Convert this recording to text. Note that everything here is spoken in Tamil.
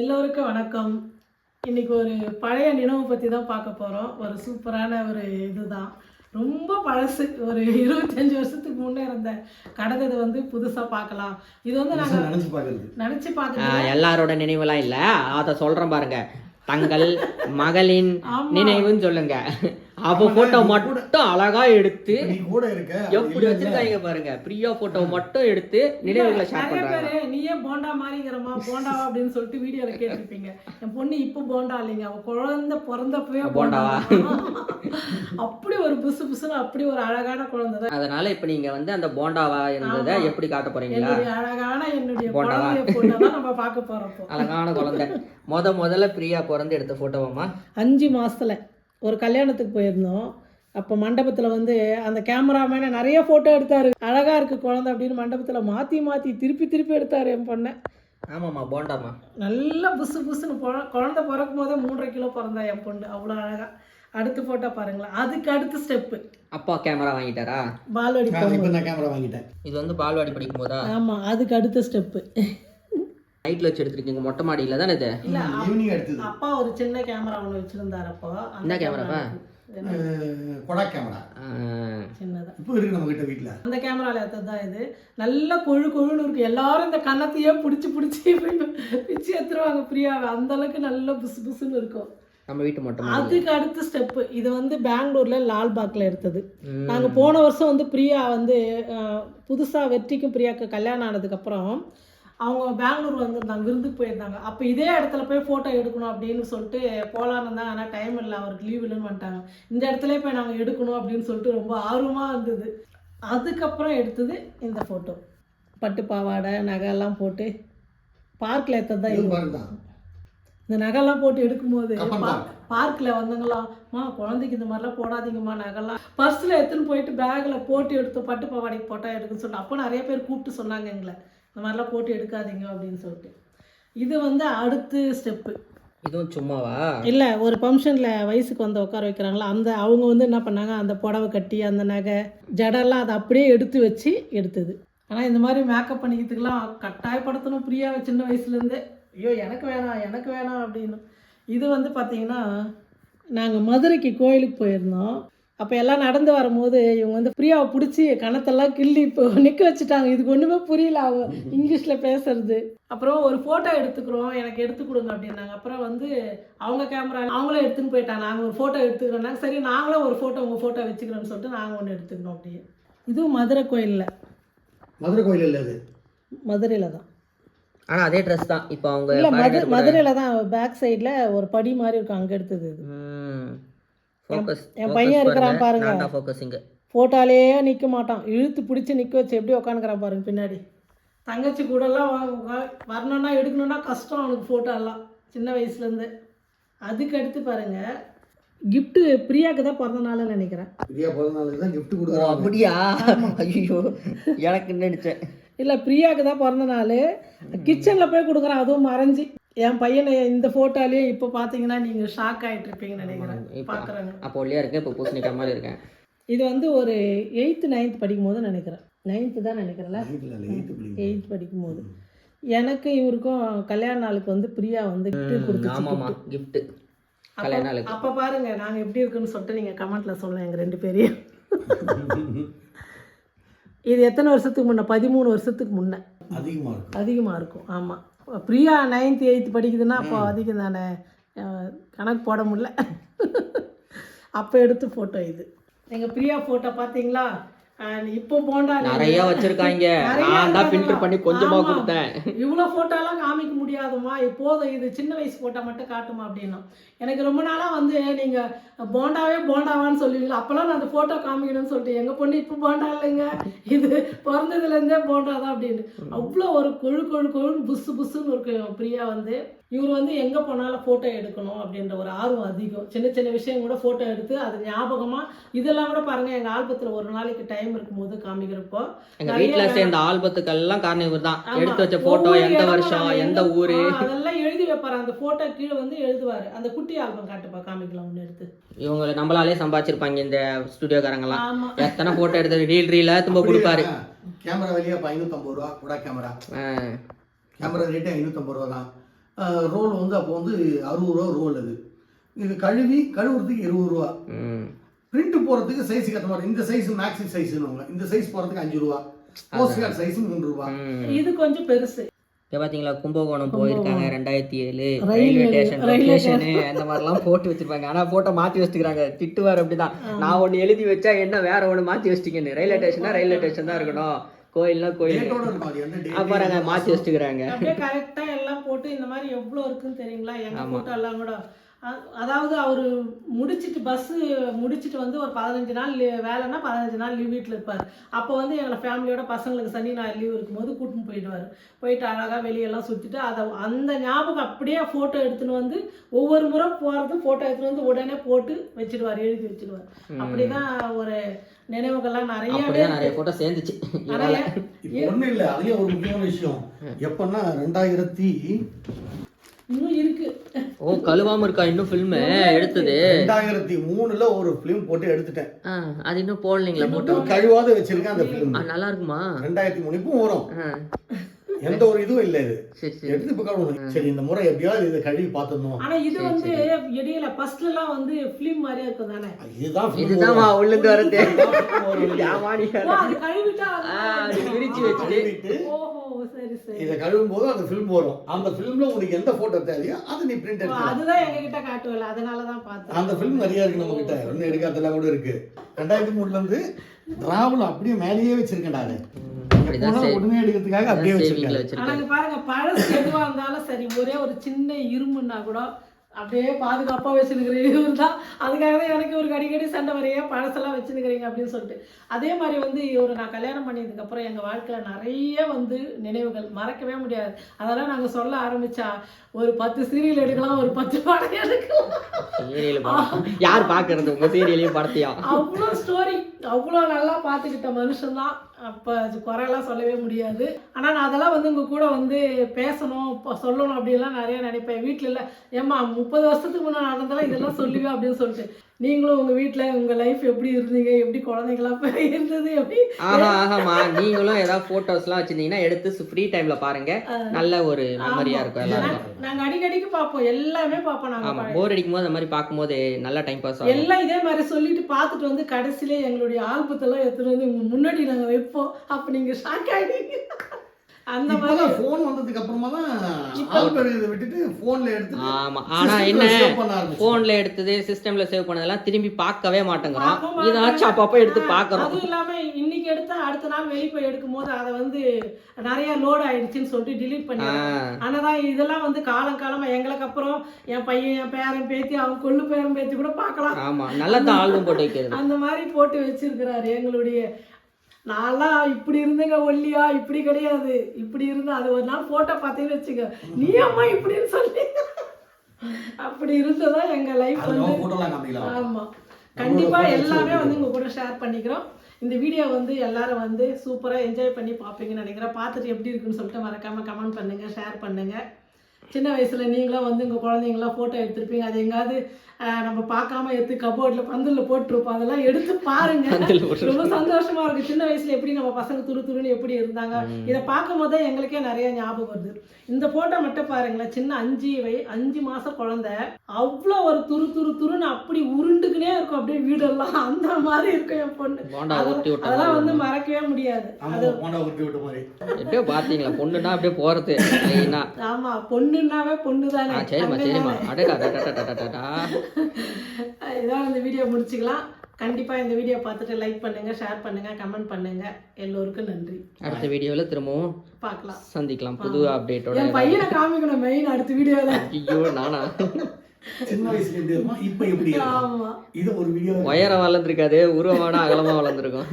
எல்லோருக்கும் வணக்கம். இன்னைக்கு ஒரு பழைய நினைவு பற்றி தான் பார்க்க போகிறோம் ஒரு சூப்பரான ஒரு இதுதான். ரொம்ப பழசு. ஒரு இருபத்தஞ்சு வருஷத்துக்கு முன்னே இருந்த கடந்தது வந்து புதுசாக பார்க்கலாம். இது வந்து நாங்கள் நினைச்சு பாக்குறது நினச்சி பார்த்து எல்லாரோட நினைவெல்லாம் இல்ல. அத சொல்றேன் பாருங்க. தங்கள் மகளின். நினைவுன்னு சொல்லுங்க. அவ போட்டோ மட்டும் அழகா எடுத்து நீ கூட இருக்க எப்படி வச்சிருக்காங்க பாருங்க பிரியா போட்டோ மட்டும் எடுத்து நினைவுகளை ஷேர் பண்றாங்க. பேர் நீயே போண்டா மாதிரிங்கிறமா போண்டாவா அப்படின்னு சொல்லிட்டு வீடியோல கேட்டிருப்பீங்க. என் பொண்ணு இப்போ போண்டா இல்லைங்க அவ குழந்தை பிறந்தப்பவே போண்டாவா? அப்படி ஒரு புசு புசுன்னு அப்படி ஒரு அழகான குழந்தை தான். அதனால இப்ப நீங்க வந்து அந்த போண்டாவா இருந்ததை. எப்படி காட்ட போறீங்களா? அழகான என்னுடைய போண்டாவா? நம்ம பார்க்க போறோம். அழகான குழந்தை. முத முதல்ல பிரியா பிறந்து எடுத்த போட்டோவாமா அஞ்சு மாசத்துல. ஒரு கல்யாணத்துக்கு போயிருந்தோம். அப்போ மண்டபத்தில் வந்து அந்த கேமராமேனை நிறைய ஃபோட்டோ எடுத்தாரு. அழகா இருக்கு குழந்தை அப்படின்னு மண்டபத்தில் மாற்றி மாற்றி திருப்பி திருப்பி எடுத்தாரு என் பொண்ணை. ஆமாம்மா போண்டாமா நல்லா புசு புசுன்னு பொ குழந்தை பிறக்கும் போதே மூன்றரை கிலோ பிறந்தா என் பொண்ணு. அவ்வளோ அழகா. அடுத்து ஃபோட்டோ பாருங்களேன். அதுக்கு அடுத்த ஸ்டெப்பு அப்பா கேமரா வாங்கிட்டாரா? பால்வாடி இப்ப நான் கேமரா வாங்கிட்டேன். இது வந்து பால்வாடி படிக்கும் போதா ஆமாம் அதுக்கு அடுத்த ஸ்டெப்பு நைட்ல வச்சு எடுத்திருக்கீங்க மொட்டை மாடியில தானே இது? இல்லை ஈவினிங் எடுத்தது. அப்பா ஒரு சின்ன கேமரா ஒன்று வச்சுருந்தார் அப்போ. அந்த என்ன அஹ், கொடா கேமரா சின்னதா. இப்போ இருக்கு நம்ம கிட்ட வீட்டுல அந்த கேமரால எடுத்தது தான் இது. நல்ல கொழு கொழுன்னு இருக்கு. எல்லாரும் இந்த கன்னத்தையே பிடிச்சி பிடிச்சி பிச்சு எடுத்துருவாங்க பிரியாவை. அந்த அளவுக்கு நல்ல புசு புசுன்னு இருக்கும். நம்ம வீட்டு மொட்டை மாடி அதுக்கு அடுத்த ஸ்டெப்பு இது வந்து பெங்களூர்ல லால்பாக்ல எடுத்தது. நாங்க போன வருஷம் வந்து பிரியா வந்து புதுசா வெற்றிக்கும் பிரியாக்கு கல்யாணம் ஆனதுக்கு அப்புறம் அவங்க பெங்களூர் வந்திருந்தாங்க விருந்துக்கு போயிருந்தாங்க. அப்போ இதே இடத்துல போய் ஃபோட்டோ எடுக்கணும் அப்படின்னு சொல்லிட்டு போகலான்னு இருந்தாங்க ஆனால் டைம் இல்லை அவருக்கு லீவ் இல்லைன்னு வந்துட்டாங்க. இந்த இடத்துல போய் நாங்கள் எடுக்கணும் அப்படின்னு சொல்லிட்டு ரொம்ப ஆர்வமாக இருந்தது. அதுக்கப்புறம் எடுத்தது இந்த ஃபோட்டோ பட்டு பாவாடை நகையெல்லாம் போட்டு பார்க்கில் எடுத்தது தான் தான். இந்த நகைலாம் போட்டு எடுக்கும்போது. பார்க்கில் வந்தவங்களாம்மா குழந்தைக்கு இந்த மாதிரிலாம் போடாதீங்கம்மா நகைலாம். பர்ஸில் எடுத்துன்னு போயிட்டு பேக்கில் போட்டு எடுத்து பட்டு பாவாடைக்கு போட்டா எடுக்குன்னு சொல்லிட்டு அப்போ நிறைய பேர் கூப்பிட்டு சொன்னாங்க எங்களை. இந்த மாதிரிலாம் போட்டு எடுக்காதீங்க அப்படின்னு சொல்லிட்டு. இது வந்து அடுத்த ஸ்டெப்பு இதுவும் சும்மாவா? இல்லை ஒரு ஃபங்க்ஷனில் வயசுக்கு வந்து உட்கார வைக்கிறாங்களா அந்த அவங்க வந்து என்ன பண்ணாங்க அந்த புடவை கட்டி அந்த நகை ஜடெல்லாம் அதை அப்படியே எடுத்து வச்சு எடுத்தது. ஆனால் இந்த மாதிரி மேக்கப் பண்ணிக்கிறதுக்கெல்லாம் கட்டாயப்படுத்தணும் பிரியாவை சின்ன வயசுலேருந்தே. ஐயோ எனக்கு வேணாம் எனக்கு வேணாம் அப்படின்னு. இது வந்து பார்த்தீங்கன்னா நாங்கள் மதுரைக்கு கோயிலுக்கு போயிருந்தோம். அப்போ எல்லாம் நடந்து வரும்போது இவங்க வந்து பிரியாவை பிடிச்சி கணத்தெல்லாம் கிள்ளி இப்போ நிற்க வச்சுட்டாங்க. இதுக்கு ஒன்றுமே புரியல அவ இங்கிலீஷில் பேசுறது. அப்புறம் ஒரு ஃபோட்டோ எடுத்துக்கிறோம். எனக்கு எடுத்து கொடுங்க அப்படின்னாங்க. அப்புறம் வந்து அவங்க கேமரா அவங்களே எடுத்துன்னு போயிட்டாங்க. நாங்கள் ஒரு ஃபோட்டோ எடுத்துக்கிறோம்னாங்க சரி நாங்களும் ஒரு ஃபோட்டோ உங்கள் ஃபோட்டோ வச்சுக்கிறோன்னு சொல்லிட்டு நாங்கள் ஒன்று எடுத்துக்கணும் அப்படியே. இதுவும் மதுரை கோயிலில். மதுரை கோயில் இல்ல அது? மதுரையில் தான். ஆனா அதே ட்ரெஸ் தான். இப்போ அவங்க மதுரையில் தான் பேக் சைடில் ஒரு படி மாதிரி இருக்கும். அங்கே எடுத்தது என் பையன் இருக்கிறான் பாருங்க. focusing. ஃபோட்டோலேயே நிற்க மாட்டான். இழுத்து பிடிச்சி நிற்க வச்சு எப்படி உட்காந்துக்கிறான் பாருங்க பின்னாடி. தங்கச்சி கூடலாம் வா- வா- வரணும்னா எடுக்கணும்னா கஷ்டம் அவனுக்கு ஃபோட்டோ எல்லாம். சின்ன வயசுலேருந்து. அதுக்கு அடுத்து பாருங்க கிஃப்ட்டு பிரியாக்கு தான் பிறந்த நாள்னு நினைக்கிறேன். பிரியா பிறந்த நாளுக்கு தான் gift ஓ, கொடுக்குறாங்க அப்படியா ஐயோ எனக்கு நினைச்சேன். இல்லை பிரியாக்கு தான் பிறந்த நாள். கிச்சனில் போய் கொடுக்குறான். அதுவும் மறைஞ்சி. என் பையனை இந்த ஃபோட்டோலேயே இப்போ பார்த்தீங்கன்னா நீங்கள் ஷாக் ஆகிட்டு இருப்பீங்கன்னு நினைக்கிறேன். பார்க்குறாங்க அப்போ ஒல்லியா இருக்கேன் இப்போ பூசணிக்காய் மாதிரி இருக்கேன். இது வந்து ஒரு எயித்து நைன்த் படிக்கும் போது நினைக்கிறேன். நைன்த்து தான் நினைக்கிறேன்ல. எயித் படிக்கும் போது எனக்கு இவருக்கும் கல்யாண நாளுக்கு வந்து பிரியா வந்து கொடுத்துச்சு ஆமாமா கிஃப்ட் கல்யாண நாளுக்கு. அப்போ பாருங்க நாங்கள் எப்படி இருக்குன்னு சொல்லிட்டு நீங்கள் கமெண்ட்ல சொல்லுங்க எங்கள் ரெண்டு பேரையும். இது எத்தனை வருஷத்துக்கு முன்ன? பதிமூணு வருஷத்துக்கு முன்ன. அதிகமா இருக்கும். அதிகமாக இருக்கும் ஆமாம் பிரியா நைன்த் எயித்து படிக்குதுன்னா அப்போ அதிகம் தானே? கணக்கு போட முடியல. அப்போ எடுத்த ஃபோட்டோ இது. எங்கள் பிரியா ஃபோட்டோ பார்த்தீங்களா? இப்போ போண்டா நிறைய வச்சிருக்காங்க. நான் தான். ஃபில்டர் பண்ணி கொஞ்சமா. கொடுத்தேன். இவ்வளோ ஃபோட்டோலாம் காமிக்க முடியாதும்மா. இப்போதும் இது சின்ன வயசு ஃபோட்டோ மட்டும் காட்டுமா அப்படின்னா. எனக்கு ரொம்ப நாளாக வந்து நீங்கள் போண்டாவே போண்டாவான்னு சொல்லுவீங்களா? அப்போல்லாம் நான் அந்த ஃபோட்டோ காமிக்கணும்னு சொல்லிட்டு எங்கள் பொண்ணு இப்போ போண்டா இல்லைங்க. இது பிறந்ததுலேருந்தே போண்டா தான் அப்படின்னு. அவ்வளோ ஒரு கொழு கொழு கொழுன்னு புசு புசுன்னு இருக்கு பிரியா வந்து இவர் வந்து எங்கே போனாலும் ஃபோட்டோ எடுக்கணும் அப்படின்ற ஒரு ஆர்வம் அதிகம். சின்ன சின்ன விஷயம் கூட ஃபோட்டோ எடுத்து அது ஞாபகமாக இதெல்லாம் கூட பாருங்கள் எங்கள் ஆல்பத்தில் ஒரு நாளைக்கு டைம் இருக்கும்போது காமிக்கிறப்போ எங்க நிறைய வீட்ல சேர்ந்த ஆல்பத்துக்கெல்லாம் காரணம் இவர் தான். எடுத்து வச்ச போட்டோ ஒவ்வொரு எந்த வருஷம் எந்த ஊரு? அதெல்லாம் எழுதி வைப்பாரு. அந்த போட்டோ கீழே வந்து எழுதுவாரு. அந்த குட்டி ஆல்பம் காட்டுப்பா காமிக்கலாம் ஒன்று எடுத்து. இவங்க நம்மளாலே சம்பாதிச்சிருப்பாங்க இந்த ஸ்டுடியோக்காரங்கலாம் ஆமா. எத்தனை போட்டோ எடுத்து ரீல் ரீல திரும்ப கொடுப்பாரு. கேமரா வெளியே இப்போ ஐநூற்றம்பது ரூபா கொடா கேமரா. கேமரா ரேட்டு ஐநூற்றம்பது ரூபா தான். ரோல் வந்து அப்போ வந்து அறுபது ரூபா ரோல் அது. இது கழுவி கழுவுறதுக்கு இருபது ரூபா. ம். பிரிண்ட் போறதுக்கு சைஸ் கட்ட மாதிரி இந்த சைஸ் மேக்ஸி சைஸ்னுவாங்க இந்த சைஸ் போறதுக்கு அஞ்சு ரூபா. போஸ்ட் கார்டு சைஸ் மூணு ரூபா. இது கொஞ்சம் பெருசு. இப்போ பார்த்தீங்களா கும்பகோணம் போயிருக்காங்க ரெண்டாயிரத்தி ஏழு. ரயில்வே- ரயில்வே ஸ்டேஷன் லொகேஷனு அந்த மாதிரிலாம் போட்டு வச்சிருப்பாங்க. ஆனால் போட்டோ மாற்றி வச்சுக்கிறாங்க. திட்டுவார் அப்படிதான். நான் ஒன்று எழுதி வச்சா என்ன வேற ஒன்று மாற்றி வச்சிட்டீங்கன்னு. ரயில்வே ஸ்டேஷனா ரயில்வே ஸ்டேஷன் தான் இருக்கணும். கோயில்னா கோயில். அப்புறம் மாற்றி வச்சுக்கிறாங்க. அப்படியே கரெக்டா எல்லாம் போட்டு இந்த மாதிரி எவ்வளவு இருக்குன்னு தெரியுங்களா? எங்க ஆமா. போட்டோ எல்லாம் கூட. அதாவது அவரு முடிச்சிட்டு பஸ் முடிச்சிட்டு வந்து ஒரு பதினஞ்சு நாள் வேலைன்னா பதினஞ்சு நாள் லீவ் வீட்டில் இருப்பார். அப்போ வந்து எங்களை ஃபேமிலியோட பசங்களுக்கு சனி ஞாயிறு லீவ் இருக்கும்போது கூட்டின்னு போயிடுவார். போயிட்டு அழகாக வெளியெல்லாம் சுற்றிட்டு அதை அந்த ஞாபகம் அப்படியே ஃபோட்டோ எடுத்துன்னு வந்து ஒவ்வொரு முறை போகிறது ஃபோட்டோ எடுத்துன்னு வந்து உடனே போட்டு வச்சிடுவார் எழுதி வச்சிடுவார். அப்படிதான் ஒரு நினைவுகள்லாம் அப்படிதான் நிறைய போட்டோ சேர்ந்துச்சு. நிறைய. ஒண்ணும் இல்ல அதுலயும் ஒரு முக்கியமான விஷயம். எப்பன்னா ரெண்டாயிரத்தி இன்னும் இருக்கு. ஓ கழுவாம இருக்கா இன்னும் ஃபில்மு எடுத்தது? ரெண்டாயிரத்தி மூணுல ஒரு ஃபிலிம் போட்டு எடுத்துட்டேன். அது இன்னும் போடலீங்களா போட்டோ கழுவாத வச்சிருக்கேன் அந்த ஃபிலிம் நல்லா இருக்குமா? ரெண்டாயிரத்தி மூணு இப்போ வரும். எந்த ஒரு இதுவும் இல்லை இது. எடுத்து இப்போ கழுவணும் சரி இந்த முறை எப்படியாவது இதை கழுவி பார்த்துடணும். ஆனா இது வந்து இடையில ஃபர்ஸ்ட்ல எல்லாம் வந்து ஃபிலிம் மாதிரியே இருக்கும் தானே? இதுதான் வரது இதுதான் ஆ, அது பிரிச்சு வச்சுட்டு. கழுவிட்டு ஓஹோ சரி சரி. இதை கழுவும் போது அந்த ஃபிலிம் வரும் அந்த ஃபிலிம்ல உனக்கு எந்த போட்டோ தேவையோ அதை நீ பிரிண்ட் எடுத்து அதுதான் எங்க கிட்ட காட்டுவல அதனாலதான் பார்த்தேன். அந்த ஃபிலிம் நிறைய இருக்கு நம்ம கிட்ட இன்னும் எடுக்காதெல்லாம் கூட இருக்கு. ரெண்டாயிரத்தி மூணுல இருந்து டிராவல் அப்படியே மேலேயே வச்சிருக்கேன் நானு அப்படிதான். உடனே எடுக்கிறதுக்காக அப்படியே ஆனா இங்க பாருங்க பழசு எதுவா இருந்தாலும் சரி ஒரே ஒரு சின்ன இரும்புன்னா கூட அப்படியே பாதுகாப்பா வச்சுருக்கிற இவர் தான். அதுக்காக தான் எனக்கு ஒரு அடிக்கடி சண்டை வரைய பழசெல்லாம் வச்சுருக்கிறீங்க அப்படின்னு சொல்லிட்டு. அதே மாதிரி வந்து இவர் நான் கல்யாணம் பண்ணதுக்கு அப்புறம் எங்க வாழ்க்கையில நிறைய வந்து நினைவுகள் மறக்கவே முடியாது. அதெல்லாம் நாங்க சொல்ல ஆரம்பிச்சா ஒரு பத்து சீரியல் எடுக்கலாம் ஒரு பத்து படம் எடுக்கலாம். யார் பாக்குறது? உங்க சீரியலையும் படத்தையும் அவ்வளோ ஸ்டோரி அவ்வளோ நல்லா பார்த்துக்கிட்ட மனுஷன்தான். அப்போ அது குறையெல்லாம் சொல்லவே முடியாது. ஆனால் நான் அதெல்லாம் வந்து உங்கள் கூட வந்து பேசணும் இப்போ சொல்லணும் அப்படின்லாம் நிறைய நினைப்பேன். வீட்டில் இல்லை ஏம்மா முப்பது வருஷத்துக்கு முன்னாடி நடந்தெல்லாம் இதெல்லாம் சொல்லுவேன் அப்படின்னு சொல்லிட்டு. நீங்களும் உங்கள் வீட்டில் உங்கள் லைஃப் எப்படி இருந்தீங்க? எப்படி குழந்தைங்களாம் இருந்தது? எப்படி ஆஹா ஆஹாமா நீங்களும் ஏதாவது போட்டோஸ்லாம் வச்சிருந்தீங்கன்னா எடுத்து ஃப்ரீ டைம்ல பாருங்க. நல்ல ஒரு மெமரியா இருக்கும் எல்லாருக்கும். நாங்கள் அடிக்கடிக்கு பார்ப்போம். எல்லாமே பார்ப்போம் ஆமா. நாங்கள் போர் அடிக்கும் போது அந்த மாதிரி பார்க்கும்போது நல்ல டைம் பாஸ் ஆகும். எல்லாம் இதே மாதிரி சொல்லிட்டு பார்த்துட்டு வந்து கடைசியில எங்களுடைய ஆல்பத்தெல்லாம் எடுத்துட்டு வந்து உங்க முன்னாடி நாங்கள் வைப்போம். அப்போ நீங்கள் ஷாக் ஆகிடுவீங்க அந்த மாதிரி இப்பதான் போன் வந்ததுக்கு அப்புறமா தான் ஆல்பம் விட்டுட்டு போன்ல எடுத்துட்டு ஆமா. ஆனா systemல என்ன? save பண்ண ஆரம்பிச்சேன். போன்ல எடுத்தது சிஸ்டம்ல சேவ் பண்ணதெல்லாம் திரும்பி பார்க்கவே மாட்டேங்கிறோம். இதாச்சும் அப்பப்போ எடுத்து பார்க்கறோம். இல்லாம இன்னைக்கு எடுத்தா அடுத்த நாள் வெளியே போய் எடுக்கும் போது அதை வந்து நிறைய லோட் ஆயிடுச்சுன்னு சொல்லிட்டு டிலீட் பண்ணி ஆனால் இதெல்லாம் வந்து காலம் காலமா எங்களுக்கு அப்புறம் என் பையன் என் பேரன் பேத்தி அவன் கொள்ளு பேரன் பேத்தி கூட பார்க்கலாம். ஆமா. நல்லா தான் ஆல்பம் போட்டு வைக்கிறது. அந்த மாதிரி போட்டு வச்சிருக்கிறாரு எங்களுடைய நான்லாம் இப்படி இருந்தேங்க ஒல்லியா இப்படி கிடையாது. இப்படி இருந்த அது ஒரு நாள் போட்டோ பார்த்தேன்னு வச்சுக்க. நீ அம்மா இப்படின்னு சொல்லி. அப்படி இருந்ததா எங்க லைஃப் வந்து. ஆமா. கண்டிப்பா எல்லாமே வந்து உங்க கூட ஷேர் பண்ணிக்கிறோம். இந்த வீடியோ வந்து எல்லாரும் வந்து சூப்பரா என்ஜாய் பண்ணி பார்ப்பீங்கன்னு நினைக்கிறேன். பார்த்துட்டு எப்படி இருக்குன்னு சொல்லிட்டு மறக்காம கமெண்ட் பண்ணுங்க ஷேர் பண்ணுங்க. சின்ன வயசுல நீங்களும் வந்து உங்க குழந்தைங்களாம் போட்டோ எடுத்திருப்பீங்க. அது எங்காவது நம்ம பார்க்காம எடுத்து கபோர்ட்ல பந்தல்ல போட்டிருப்போம். அதெல்லாம் எடுத்து பாருங்க. ரொம்ப சந்தோஷமா இருக்கு. சின்ன வயசுல எப்படி நம்ம பசங்க துரு துருன்னு எப்படி இருந்தாங்க? இதை பார்க்கும் போதே எங்களுக்கே நிறைய ஞாபகம் வருது. இந்த போட்டோ மட்டும் பாருங்களேன். சின்ன அஞ்சு வை அஞ்சு மாசம் குழந்தை. அவ்வளோ ஒரு துரு துரு துருன்னு அப்படி உருண்டுக்குனே இருக்கும். அப்படியே வீடெல்லாம் அந்த மாதிரி இருக்கும் என் பொண்ணு. போண்டா ஊட்டி விட்ட அதெல்லாம் வந்து மறக்கவே முடியாது. ஆமா போண்டா ஊற்றி விட்ட மாதிரி. எப்படியோ பாத்தீங்களா பொண்ணுன்னா அப்படியே போறது ஆமா பொண்ணுன்னாவே பொண்ணு தானே சரிம்மா சரிம்மா. அடடா. இதான் இந்த வீடியோ முடிச்சுக்கலாம். கண்டிப்பா இந்த வீடியோ பார்த்துட்டு லைக் பண்ணுங்க ஷேர் பண்ணுங்க கமெண்ட் பண்ணுங்க. எல்லோருக்கும் நன்றி. அடுத்த வீடியோல திரும்பவும் பார்க்கலாம். சந்திக்கலாம். புது அப்டேட்டோட என் பையனை காமிக்கணும் மெயின் அடுத்த வீடியோல ஐயோ நானா? சின்ன வயசுல எப்படி இருக்குமோ? இப்ப எப்படி இருக்கும்? ஆமா. இது ஒரு வீடியோ உயரம் வளர்ந்துருக்காது உருவமான அகலமா வளர்ந்துருக்கும்.